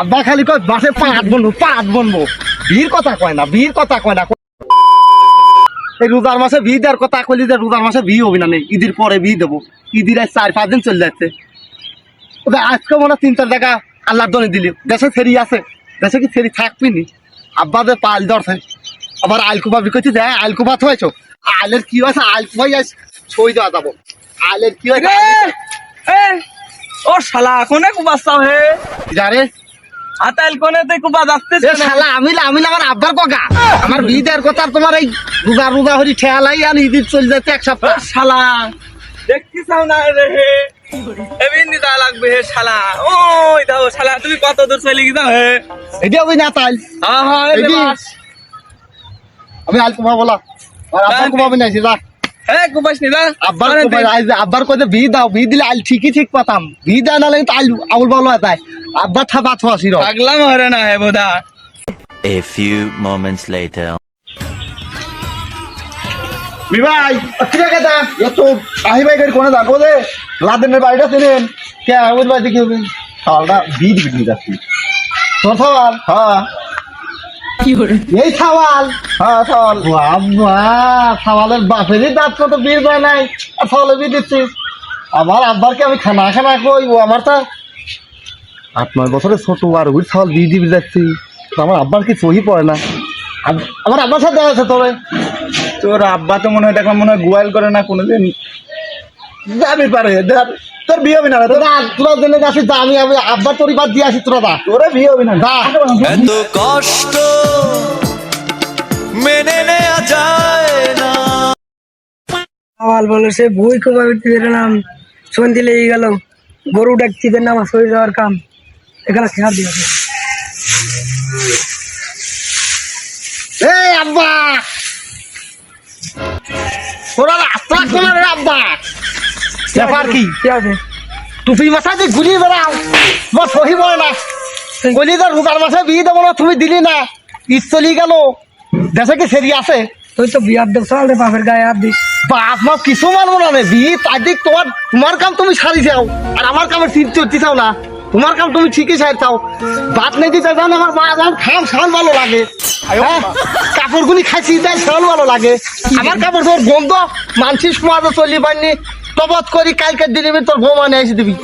আব্বা খালি কয় বাসে পাঁচ বনবো পাঁচ বনবো বীর কথা কয় না বীর কথা কয় না। এই রোজার মাসে বি দেওয়ার কথা কইলি যে রোজার মাসে বি হবি না নেই ঈদের পরে বি দেবো। ঈদের আজ চার পাঁচ দিন চলে যাচ্ছে। ওদের আজকে মনে হয় তিন চার জায়গা আল্লাহর দনে দিলি। দেশে ফেরি আছে। দেশে কি ফেরি থাকবি নি? আব্বা যে পাল ধরছে। আবার আলকুবা বিকছি যে আলকুবা হয়েছো আলের কি হয়েছে? আলকুবাই আজ ছই দেওয়া যাব। আলের কি হয়েছে? ও শালা কোনে কুবাস্তাও হে? যারে আতাইল কোনে তে কুবা যাচ্ছে এ শালা আমি আমি আমার আব্বার কগা আমার বিদের কথা আর তোমার এই রোজা রোজা হরি ঠেলাই আর ঈদের চলে যাচ্ছে এক সপ্তাহ। শালা দেখতে চাও না রে হে? এবিন দিদা লাগবে হে শালা। ওই দাও শালা তুমি কত দূর চলে গিয়ে হে? এটা ওই না তাই হ্যাঁ হ্যাঁ আমি বলা। আর আব্বার কুমাবি নাইছি যা। এ কুবাস নি দা আব্বার কুমাই আজ আব্বার কইতে বি দাও বি দিলে আল ঠিকই ঠিক পাতাম। বি দেয় না লাগে তো আল আউল বাউল হয় আব্বা থাবা থো আসি রো। পাগলাম হরে না হে বোধা। A few moments later. বিভাই ঠিক আছে দা এত আহি ভাই গাড়ি কোনে রে। লাদেনের বাড়িটা চিনেন? কে ওই বাড়িতে কি হবে? সালটা বি দিবি দিয়ে যাচ্ছি। তোর সওয়াল? হ্যাঁ। এই সাওয়াল? হ্যাঁ সাওয়াল। বাবা সাওয়ালের বাপেরই দাঁত কত বীর পায় নাই। আর সাওয়ালে বি দিচ্ছি আমার আব্বারকে আমি খানা খানা কই ও আমার তা আট নয় বছরের ছোট আর ওই সাওয়াল বি দিবি যাচ্ছি। তো আমার আব্বার কি সহি পড়ে না। আমার আব্বার সাথে আছে তবে। তোর আব্বা তো মনে হয় দেখলাম মনে হয় গোয়াল করে না কোনোদিন। যাবি পারে তোর বিয়ে হবে না তোর তোরা তোরা জেনে যাচ্ছিস যা আমি আমি আব্বার পরিবার দিয়ে আসি তোরা দা তোরে বিয়ে হবে না। যা। এত কষ্ট মেনে নেওয়া যায় না। আওয়াল বলে সে বই কমাবে নাম সন্ধি লেগে গেল। গরু ডাকতিদের নাম হয়ে যাওয়ার কাম। এখানে খেয়াল দিয়ে এই আব্বা! তোরা রাস্তা কোন রে আব্বা? ব্যাপার কি? কি টুপি মাথা দিয়ে গুলি বেড়াও। তোমার সহি না। গলি তো রোজার মাসে বিয়ে দেবো না তুমি দিলি না। ঈদ চলি গেল। দেশে কি সেরি আছে? তুই তো বিয়ার দেব সাল বাপের গায়ে হাত দিস। বাপ মা কিছু মানবো না রে। বিয়ে তাই তোমার তোমার কাম তুমি সারি যাও। আর আমার কামে সিট চড়তে চাও না। তোমার কাম তুমি ঠিকই সারি চাও ভাত নেই দিতে চাও আমার মা আমার খাম সাল ভালো লাগে। হ্যাঁ? কাপড়গুলি খাইছি তাই সাল ভালো লাগে। আমার কাপড় তোর গন্ধ মানসিক সমাজে চলি পারিনি তবত করি কালকের দিনে আমি তোর বৌমা নিয়ে এসে দিবি।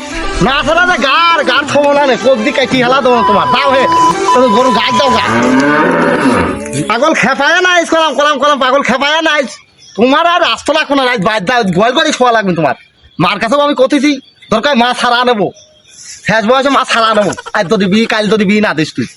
না ছাড়া না গার গার থবো না দি কাটি হেলা দেবো তোমার। দাও হে। তুমি গরু গাছ দাও গা পাগল খেপায় না আইস কলাম কলাম কলাম পাগল খেপায় না আইস। তোমার আর রাস্তা লাগবে না বাদ দাও ভয় করে শোয়া লাগবে তোমার। মার কাছেও আমি কথেছি দরকার মা ছাড়া নেব। শেষ বয়সে মাছ হারা নেব আজ তো দিবি কাল তো দিবি না দিস তুই।